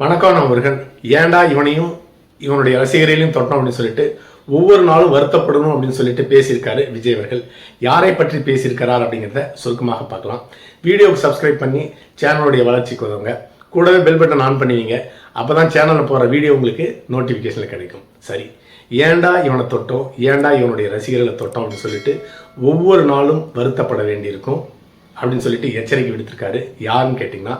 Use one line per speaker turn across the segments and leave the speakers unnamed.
வணக்கம் நண்பர்கள். முருகன் இவனையும் இவனுடைய ரசிகரையும் தொட்டோம் அப்படின்னு சொல்லிட்டு ஒவ்வொரு நாளும் வருத்தப்படணும் அப்படின்னு சொல்லிட்டு பேசியிருக்காரு விஜய் அவர்கள். யாரை பற்றி பேசியிருக்கிறார் அப்படிங்கிறத சுருக்கமாக பார்க்கலாம். வீடியோவுக்கு சப்ஸ்கிரைப் பண்ணி சேனலுடைய வளர்ச்சிக்கு உதவுங்க. கூடவே பெல் பட்டன் ஆன் பண்ணுவீங்க. அப்போ தான் சேனலில் போகிற வீடியோ உங்களுக்கு நோட்டிஃபிகேஷனில் கிடைக்கும். சரி. ஏன்டா இவனை தொட்டோம்? ஏன்டா இவனுடைய ரசிகர்களை தொட்டோம் அப்படின்னு சொல்லிட்டு ஒவ்வொரு நாளும் வருத்தப்பட வேண்டியிருக்கும். அப்படின்னு சொல்லிட்டு எச்சரிக்கை விடுத்திருக்காரு. யாருன்னு கேட்டிங்கன்னா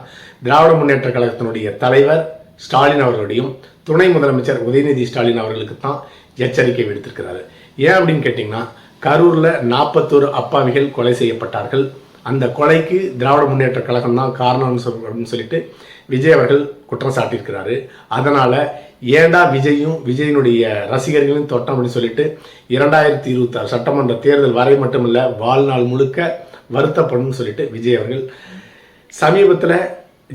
திராவிட முன்னேற்ற கழகத்தினுடைய தலைவர் ஸ்டாலின் அவர்களுடையும் துணை முதலமைச்சர் உதயநிதி ஸ்டாலின் அவர்களுக்கு தான் எச்சரிக்கை விடுத்திருக்கிறாரு. ஏன் அப்படின்னு கேட்டிங்கன்னா கரூரில் நாற்பத்தோரு அப்பாவிகள் கொலை செய்யப்பட்டார்கள். அந்த கொலைக்கு திராவிட முன்னேற்ற கழகம் தான் காரணம்னு சொல் அப்படின்னு சொல்லிட்டு விஜய் அவர்கள் குற்றம் சாட்டியிருக்கிறாரு. அதனால் ஏண்டா விஜயும் விஜயினுடைய ரசிகர்களும் தொட்டம் அப்படின்னு சொல்லிட்டு இரண்டாயிரத்தி இருபத்தாறு சட்டமன்ற தேர்தல் வரை மட்டுமில்ல வாழ்நாள் முழுக்க வருத்தப்படும் சொல்லிட்டு விஜய் அவர்கள் சமீபத்தில்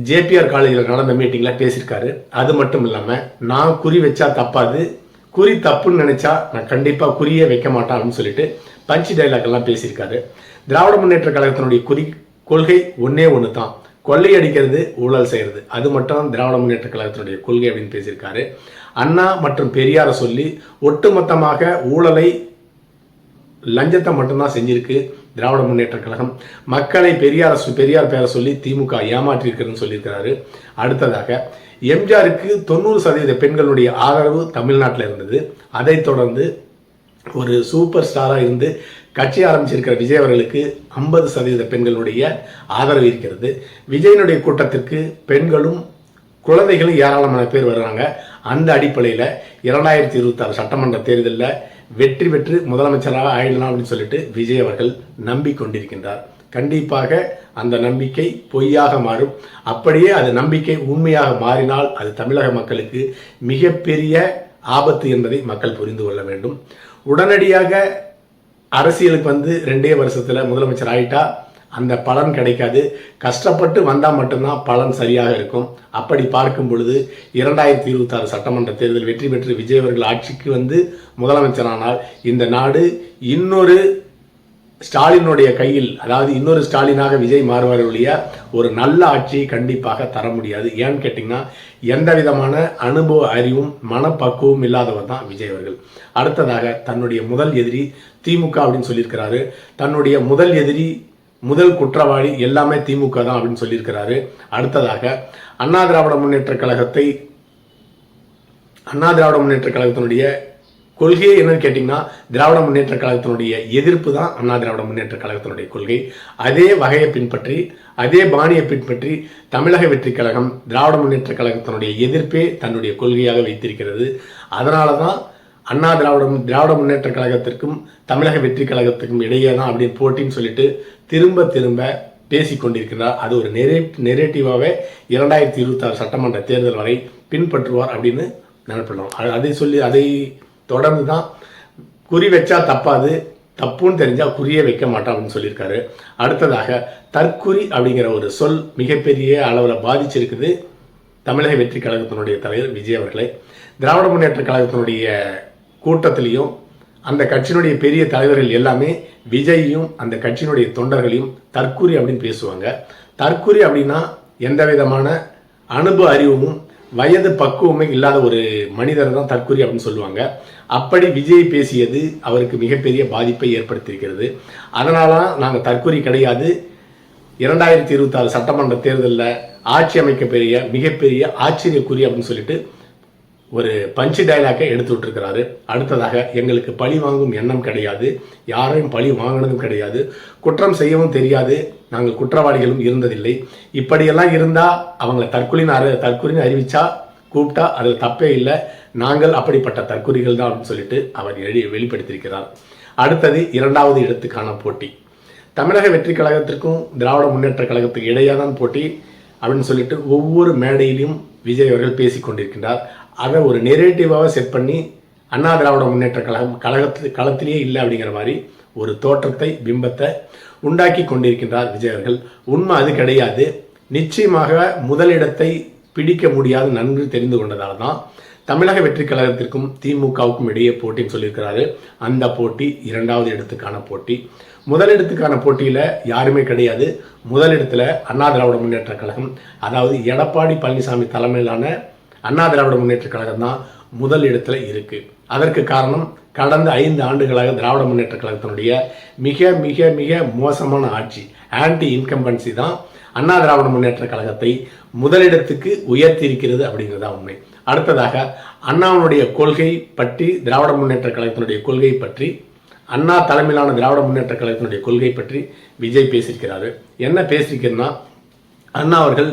ஜேபிஆர் காலேஜில் நடந்த மீட்டிங்கில் பேசியிருக்காரு. அது மட்டும் இல்லாமல் நான் குறி வச்சா தப்பாது குறி தப்புன்னு நினச்சா நான் கண்டிப்பாக குறியே வைக்க மாட்டேன் அப்படின்னு சொல்லிட்டு பஞ்ச் டைலாக் எல்லாம் பேசியிருக்காரு. திராவிட முன்னேற்ற கழகத்தினுடைய குறி கொள்கை ஒன்றே ஒன்று தான் கொள்ளை அடிக்கிறது ஊழல் செய்கிறது அது மட்டும் திராவிட முன்னேற்ற கழகத்தினுடைய கொள்கை அப்படின்னு பேசியிருக்காரு. அண்ணா மற்றும் பெரியாரை சொல்லி ஒட்டுமொத்தமாக ஊழலை லஞ்சத்தை மட்டும்தான் செஞ்சிருக்கு. திராவிட முன்னேற்ற கழகம். மக்களை பெரியார் பெரியார் பேரை சொல்லி திமுக ஏமாற்றியிருக்கிறதுன்னு சொல்லியிருக்கிறாரு. அடுத்ததாக எம்ஜிஆருக்கு தொண்ணூறு சதவீத பெண்களுடைய ஆதரவு தமிழ்நாட்டில் இருந்தது. அதைத் தொடர்ந்து ஒரு சூப்பர் ஸ்டாராக இருந்து கட்சி ஆரம்பிச்சிருக்கிற விஜய் அவர்களுக்கு ஐம்பது சதவீத பெண்களுடைய ஆதரவு இருக்கிறது. விஜயனுடைய கூட்டத்திற்கு பெண்களும் குழந்தைகளும் ஏராளமான பேர் வர்றாங்க. அந்த அடிப்படையில் இரண்டாயிரத்தி இருபத்தாறு சட்டமன்ற தேர்தலில் வெற்றி பெற்று முதலமைச்சராக ஆயிடலாம் அப்படின்னு சொல்லிட்டு விஜய் அவர்கள் நம்பிக்கொண்டிருக்கின்றார். கண்டிப்பாக அந்த நம்பிக்கை பொய்யாக மாறும். அப்படியே அது நம்பிக்கை உண்மையாக மாறினால் அது தமிழக மக்களுக்கு மிகப்பெரிய ஆபத்து என்பதை மக்கள் புரிந்து கொள்ள வேண்டும். உடனடியாக அரசியலுக்கு வந்து ரெண்டே வருஷத்தில் முதலமைச்சர் ஆயிட்டா அந்த பலன் கிடைக்காது. கஷ்டப்பட்டு வந்தால் மட்டும்தான் பலன் சரியாக இருக்கும். அப்படி பார்க்கும் பொழுது இரண்டாயிரத்தி இருபத்தாறு சட்டமன்ற தேர்தல் வெற்றி பெற்று விஜய் அவர்கள் ஆட்சிக்கு வந்து முதலமைச்சரானால் இந்த நாடு இன்னொரு ஸ்டாலினுடைய கையில் அதாவது இன்னொரு ஸ்டாலினாக விஜய் மாறுவார் ஒழிய ஒரு நல்ல ஆட்சியை கண்டிப்பாக தர முடியாது. ஏன்னு கேட்டிங்கன்னா எந்த விதமான அனுபவ அறிவும் மனப்பக்குவம் இல்லாதவர் தான் விஜய் அவர்கள். அடுத்ததாக தன்னுடைய முதல் எதிரி திமுக அப்படின்னு சொல்லியிருக்கிறாரு. தன்னுடைய முதல் எதிரி முதல் குற்றவாளி எல்லாமே திமுக தான் அப்படின்னு சொல்லியிருக்கிறாரு. அடுத்ததாக அண்ணா திராவிட முன்னேற்ற கழகத்தை அண்ணா திராவிட முன்னேற்ற கழகத்தினுடைய கொள்கையே என்னன்னு கேட்டிங்கன்னா திராவிட முன்னேற்ற கழகத்தினுடைய எதிர்ப்பு தான் அண்ணா திராவிட முன்னேற்ற கழகத்தினுடைய கொள்கை. அதே வகையை பின்பற்றி அதே பாணியை பின்பற்றி தமிழக வெற்றி கழகம் திராவிட முன்னேற்ற கழகத்தினுடைய எதிர்ப்பே தன்னுடைய கொள்கையாக வைத்திருக்கிறது. அதனால தான் அண்ணா திராவிடம் திராவிட முன்னேற்ற கழகத்திற்கும் தமிழக வெற்றி கழகத்திற்கும் இடையே தான் அப்படின்னு போட்டின்னு சொல்லிட்டு திரும்ப திரும்ப பேசி கொண்டிருக்கிறார். அது ஒரு நெரே நெரேட்டிவாகவே இரண்டாயிரத்தி இருபத்தாறு சட்டமன்ற தேர்தல் வரை பின்பற்றுவார் அப்படின்னு நினைப்பிடலாம் அது- அதை சொல்லி அதை தொடர்ந்து தான் குறி வச்சா தப்பாது தப்புன்னு தெரிஞ்சால் குறியே வைக்க மாட்டான் அப்படின்னு சொல்லியிருக்காரு. அடுத்ததாக தற்குறி அப்படிங்கிற ஒரு சொல் மிகப்பெரிய அளவில் பாதிச்சிருக்குது தமிழக வெற்றி கழகத்தினுடைய தலைவர் விஜய் அவர்களை. திராவிட முன்னேற்ற கழகத்தினுடைய கூட்டத்திலையும் அந்த கட்சியினுடைய பெரிய தலைவர்கள் எல்லாமே விஜய்யும் அந்த கட்சியினுடைய தொண்டர்களையும் தற்குறி அப்படின்னு பேசுவாங்க. தற்குறி அப்படின்னா எந்த விதமான அனுபவ அறிவும் வயது பக்குவமே இல்லாத ஒரு மனிதர் தான் தற்குறி அப்படின்னு சொல்லுவாங்க. அப்படி விஜய் பேசியது அவருக்கு மிகப்பெரிய பாதிப்பை ஏற்படுத்தியிருக்கிறது. அதனால தான் நாங்கள் தற்குறி கிடையாது. இரண்டாயிரத்தி இருபத்தாறு சட்டமன்ற தேர்தலில் ஆட்சி அமைக்க பெரிய மிகப்பெரிய ஆச்சரியக்குறி அப்படின்னு சொல்லிட்டு ஒரு பஞ்சு டைலாக்கை எடுத்து விட்டுருக்கிறாரு. அடுத்ததாக எங்களுக்கு பழி வாங்கும் எண்ணம் கிடையாது. யாரையும் பழி வாங்கினதும் கிடையாது. குற்றம் செய்யவும் தெரியாது. நாங்கள் குற்றவாளிகளும் இருந்ததில்லை. இப்படியெல்லாம் இருந்தால் அவங்கள தற்கொலின்னு அறி தற்கொலின்னு அறிவிச்சா கூப்பிட்டா அதில் தப்பே இல்லை. நாங்கள் அப்படிப்பட்ட தற்கொலைகள் தான் அப்படின்னு சொல்லிட்டு அவர் எழு வெளிப்படுத்தியிருக்கிறார். அடுத்தது இரண்டாவது இடத்துக்கான போட்டி. தமிழக வெற்றி கழகத்திற்கும் திராவிட முன்னேற்ற கழகத்துக்கு இடையே தான் போட்டி அப்படின்னு சொல்லிட்டு ஒவ்வொரு மேடையிலும் விஜய் அவர்கள் பேசிக் கொண்டிருக்கின்றார் அதை ஒரு நெரேட்டிவாக செட் பண்ணி அண்ணா திராவிட முன்னேற்ற கழகம் கழகத்து களத்திலேயே இல்லை அப்படிங்கிற மாதிரி ஒரு தோற்றத்தை பிம்பத்தை உண்டாக்கி கொண்டிருக்கின்றார் விஜய் அவர்கள். உண்மை அது கிடையாது. நிச்சயமாக முதலிடத்தை பிடிக்க முடியாது நன்கு தெரிந்து கொண்டதால் தான் தமிழக வெற்றி கழகத்திற்கும் திமுகவுக்கும் இடையே போட்டின்னு சொல்லியிருக்கிறாரு. அந்த போட்டி இரண்டாவது இடத்துக்கான போட்டி. முதலிடத்துக்கான போட்டியில் யாருமே கிடையாது. முதலிடத்தில் அண்ணா திராவிட முன்னேற்ற கழகம் அதாவது எடப்பாடி பழனிசாமி தலைமையிலான அண்ணா திராவிட முன்னேற்ற கழகம் தான் முதல் இடத்துல இருக்குது அதற்கு காரணம் கடந்த ஐந்து ஆண்டுகளாக திராவிட முன்னேற்ற கழகத்தினுடைய மிக மிக மிக மோசமான ஆட்சி ஆன்டி இன்கம்பன்சி தான் அண்ணா திராவிட முன்னேற்ற கழகத்தை முதலிடத்துக்கு உயர்த்தி இருக்கிறது அப்படிங்கிறது தான் உண்மை. அடுத்ததாக அண்ணாவுடைய கொள்கை பற்றி திராவிட முன்னேற்ற கழகத்தினுடைய கொள்கை பற்றி அண்ணா தலைமையிலான திராவிட முன்னேற்ற கழகத்தினுடைய கொள்கை பற்றி விஜய் பேசியிருக்கிறாரு. என்ன பேசியிருக்கிறேன்னா அண்ணா அவர்கள்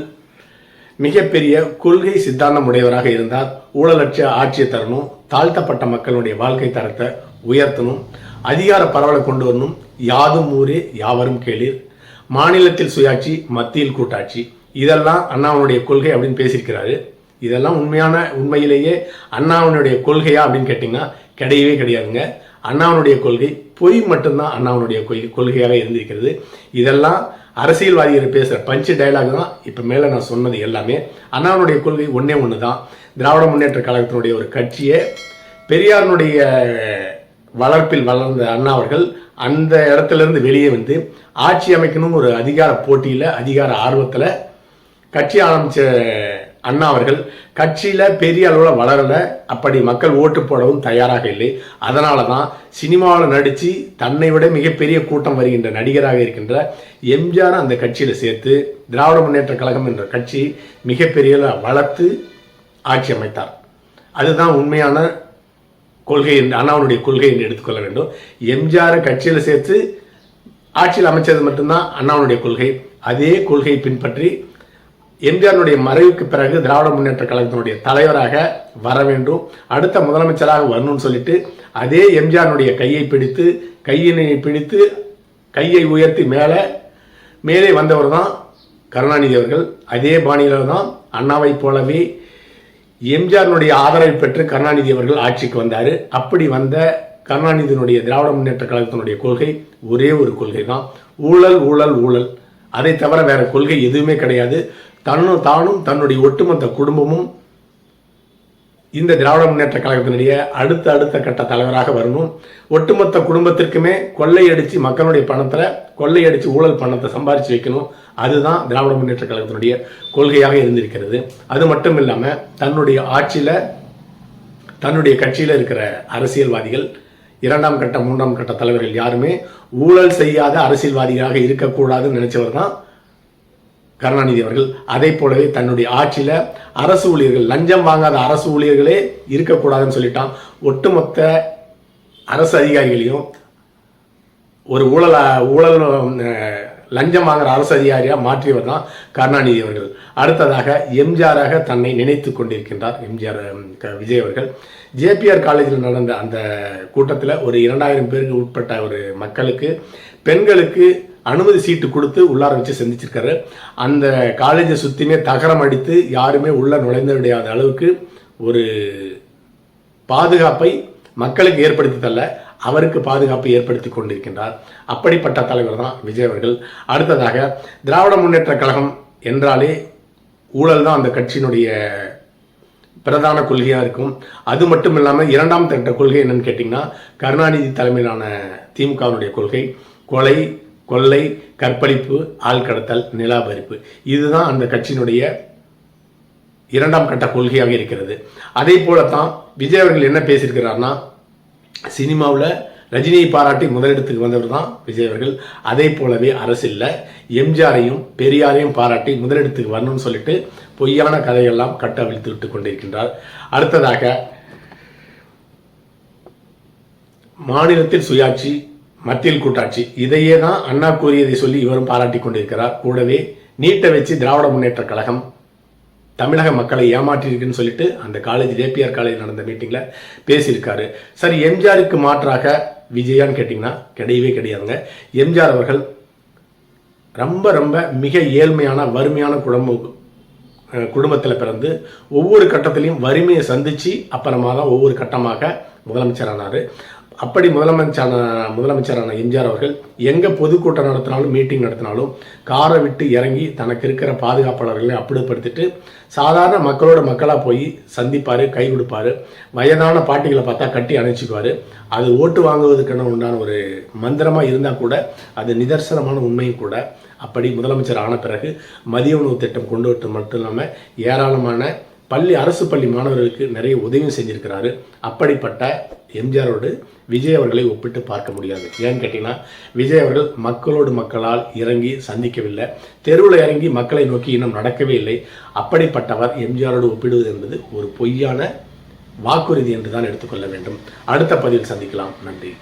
மிகப்பெரிய கொள்கை சித்தாந்தம் உடையவராக இருந்தார் ஊழலட்ச ஆட்சியை தரணும் தாழ்த்தப்பட்ட மக்களுடைய வாழ்க்கை தரத்தை உயர்த்தணும் அதிகார பரவலை கொண்டு வரணும். யாதும் ஊரே யாவரும் கேளீர். மாநிலத்தில் சுயாட்சி மத்தியில் கூட்டாட்சி. இதெல்லாம் அண்ணாவனுடைய கொள்கை அப்படின்னு பேசியிருக்கிறாரு. இதெல்லாம் உண்மையான உண்மையிலேயே அண்ணாவனுடைய கொள்கையா அப்படின்னு கேட்டிங்கன்னா கிடையவே கிடையாதுங்க. அண்ணாவனுடைய கொள்கை பொய் மட்டும்தான் அண்ணாவனுடைய கொள்கை கொள்கையாக இருந்திருக்கிறது. இதெல்லாம் அரசியல்வாதிகள் பேசுகிற பஞ்சு டயலாக் தான் இப்போ மேலே நான் சொன்னது எல்லாமே. அண்ணாவுடைய கொள்கை ஒன்றே ஒன்று தான் திராவிட முன்னேற்ற கழகத்தினுடைய ஒரு கட்சியை பெரியாரினுடைய வளர்ப்பில் வளர்ந்த அண்ணா அவர்கள் அந்த இடத்துலேருந்து வெளியே வந்து ஆட்சி அமைக்கணும் ஒரு அதிகார போட்டியில் அதிகார ஆர்வத்தில் கட்சி ஆரம்பித்த அண்ணா அவர்கள் கட்சியில் பெரிய அளவில் வளரலை அப்படி மக்கள் ஓட்டு போடவும் தயாராக இல்லை. அதனால தான் சினிமாவில் நடித்து தன்னை விட மிகப்பெரிய கூட்டம் வருகின்ற நடிகராக இருக்கின்ற எம்ஜிஆர் அந்த கட்சியில் சேர்த்து திராவிட முன்னேற்ற கழகம் என்ற கட்சி மிகப்பெரிய வளர்த்து ஆட்சி அமைத்தார். அதுதான் உண்மையான கொள்கை என்று அண்ணாவுடைய கொள்கை என்று எடுத்துக்கொள்ள வேண்டும். எம்ஜிஆரை கட்சியில் சேர்த்து ஆட்சியில் அமைச்சது மட்டும்தான் அண்ணாவுடைய கொள்கை. அதே கொள்கையை பின்பற்றி எம்ஜிஆருடைய மறைவுக்கு பிறகு திராவிட முன்னேற்ற கழகத்தினுடைய தலைவராக வர வேண்டும். அடுத்த முதலமைச்சராக வரணும்னு சொல்லிட்டு அதே எம்ஜிஆருடைய கையை பிடித்து கையினை பிடித்து கையை உயர்த்தி மேலே மேலே வந்தவர் தான் கருணாநிதி அவர்கள். அதே பாணியில் தான் அண்ணாவை போலவே எம்ஜிஆரினுடைய ஆதரவை பெற்று கருணாநிதி அவர்கள் ஆட்சிக்கு வந்தார். அப்படி வந்த கருணாநிதியினுடைய திராவிட முன்னேற்ற கழகத்தினுடைய கொள்கை ஒரே ஒரு கொள்கை தான் ஊழல் ஊழல் ஊழல். அதை தவிர வேற கொள்கை எதுவுமே கிடையாது. தன்னும் தானும் தன்னுடைய ஒட்டுமொத்த குடும்பமும் இந்த திராவிட முன்னேற்ற கழகத்தினுடைய அடுத்த அடுத்த கட்ட தலைவராக வரணும். ஒட்டுமொத்த குடும்பத்திற்குமே கொள்ளையடிச்சு மக்களுடைய பணத்தில் கொள்ளையடித்து ஊழல் பணத்தை சம்பாரித்து வைக்கணும். அதுதான் திராவிட முன்னேற்ற கழகத்தினுடைய கொள்கையாக இருந்திருக்கிறது. அது மட்டும் இல்லாமல் தன்னுடைய ஆட்சியில் தன்னுடைய கட்சியில் இருக்கிற அரசியல்வாதிகள் இரண்டாம் கட்ட மூன்றாம் கட்ட தலைவர்கள் யாருமே ஊழல் செய்யாத அரசியல்வாதிகளாக இருக்கக்கூடாதுன்னு நினைச்சவர் தான் கருணாநிதி அவர்கள் அதே போலவே தன்னுடைய ஆட்சியில் அரசு ஊழியர்கள் லஞ்சம் வாங்காத அரசு ஊழியர்களே இருக்கக்கூடாதுன்னு சொல்லிட்டான். ஒட்டுமொத்த அரசு அதிகாரிகளையும் ஒரு ஊழல ஊழல் லஞ்சம் வாங்குற அரசு அதிகாரியாக மாற்றியவர் தான் கருணாநிதி அவர்கள். அடுத்ததாக எம்ஜிஆராக தன்னை நினைத்து கொண்டிருக்கின்றார் எம்ஜிஆர் க- விஜய் அவர்கள். ஜேபிஆர் காலேஜில் நடந்த அந்த கூட்டத்தில் ஒரு இரண்டாயிரம் பேருக்கு உட்பட்ட ஒரு மக்களுக்கு பெண்களுக்கு அனுமதி சீட்டு கொடுத்து உள்ளார வச்சு சந்திச்சிருக்காரு. அந்த காலேஜை சுற்றியுமே தகரம் அடித்து யாருமே உள்ள நுழைந்து விடையாத அளவுக்கு ஒரு பாதுகாப்பை மக்களுக்கு ஏற்படுத்தி தரல. அவருக்கு பாதுகாப்பு ஏற்படுத்தி கொண்டிருக்கின்றார். அப்படிப்பட்ட தலைவர் தான் விஜய் அவர்கள். அடுத்ததாக திராவிட முன்னேற்ற கழகம் என்றாலே ஊழல் தான் அந்த கட்சியினுடைய பிரதான கொள்கையாக இருக்கும். அது மட்டும் இல்லாமல் இரண்டாம் தட்ட கொள்கை என்னன்னு கேட்டிங்கன்னா கருணாநிதி தலைமையிலான திமுகவினுடைய கொள்கை கொலை கொள்ளை கற்பழிப்பு ஆள்கடத்தல் நிலாபரிப்பு இதுதான் அந்த கட்சியினுடைய இரண்டாம் கட்ட கொள்கையாக இருக்கிறது. அதே போலத்தான் விஜய் அவர்கள் என்ன பேசியிருக்கிறார்னா சினிமாவில் ரஜினியை பாராட்டி முதலிடத்துக்கு வந்தவர் தான் விஜய் அவர்கள். அதே போலவே அரசியலில் எம்ஜிஆரையும் பெரியாரையும் பாராட்டி முதலிடத்துக்கு வரணும்னு சொல்லிட்டு பொய்யான கதையெல்லாம் கட்டவிழ்த்து விட்டு கொண்டிருக்கின்றார். அடுத்ததாக மாநிலத்தில் சுயாட்சி மத்தியில் கூட்டாட்சி இதையே தான் அண்ணா கூறியதை சொல்லி இவரும் பாராட்டி கொண்டிருக்கிறார். கூடவே நீட்டை வச்சு திராவிட முன்னேற்ற கழகம் தமிழக மக்களை ஏமாற்றியிருக்குன்னு சொல்லிட்டு அந்த காலேஜ் ஏபிஆர் காலேஜ் நடந்த மீட்டிங்கில் பேசியிருக்காரு. சரி எம்ஜிஆருக்கு மாற்றாக விஜயான்னு கேட்டிங்கன்னா கிடையவே கிடையாதுங்க. எம்ஜிஆர் அவர்கள் ரொம்ப ரொம்ப மிக ஏழ்மையான வறுமையான குடும்ப குடும்பத்தில் பிறந்து ஒவ்வொரு கட்டத்திலையும் வறுமையை சந்தித்து அப்புறமா தான் ஒவ்வொரு கட்டமாக முதலமைச்சர் ஆனார். அப்படி முதலமைச்சரான முதலமைச்சரான எம்ஜிஆர் அவர்கள் எங்கே பொதுக்கூட்டம் நடத்தினாலும் மீட்டிங் நடத்தினாலும் காரை விட்டு இறங்கி தனக்கு இருக்கிற பாதுகாப்பாளர்களை அப்படிப்படுத்திட்டு சாதாரண மக்களோட மக்களாக போய் சந்திப்பார் கை கொடுப்பாரு வயதான பாட்டிகளை பார்த்தா கட்டி அணைச்சிக்குவார். அது ஓட்டு வாங்குவதற்கான உண்டான ஒரு மந்திரமாக இருந்தால் கூட அது நிதர்சனமான உண்மையும் கூட. அப்படி முதலமைச்சர் ஆன பிறகு மதிய உணவு திட்டம் கொண்டு வரது மட்டும் இல்லாமல் ஏராளமான பள்ளி அரசு பள்ளி மாணவர்களுக்கு நிறைய உதவியும் செஞ்சிருக்கிறாரு. அப்படிப்பட்ட எம்ஜிஆரோடு விஜய் அவர்களை ஒப்பிட்டு பார்க்க முடியாது. ஏன்னு கேட்டிங்கன்னா விஜய் அவர்கள் மக்களோடு மக்களால் இறங்கி சந்திக்கவில்லை. தெருவில் இறங்கி மக்களை நோக்கி இன்னும் நடக்கவே இல்லை. அப்படிப்பட்டவர் எம்ஜிஆரோடு ஒப்பிடுவது என்பது ஒரு பொய்யான வாக்குறுதி என்று தான் எடுத்துக்கொள்ள வேண்டும். அடுத்த பதிவில் சந்திக்கலாம். நன்றி.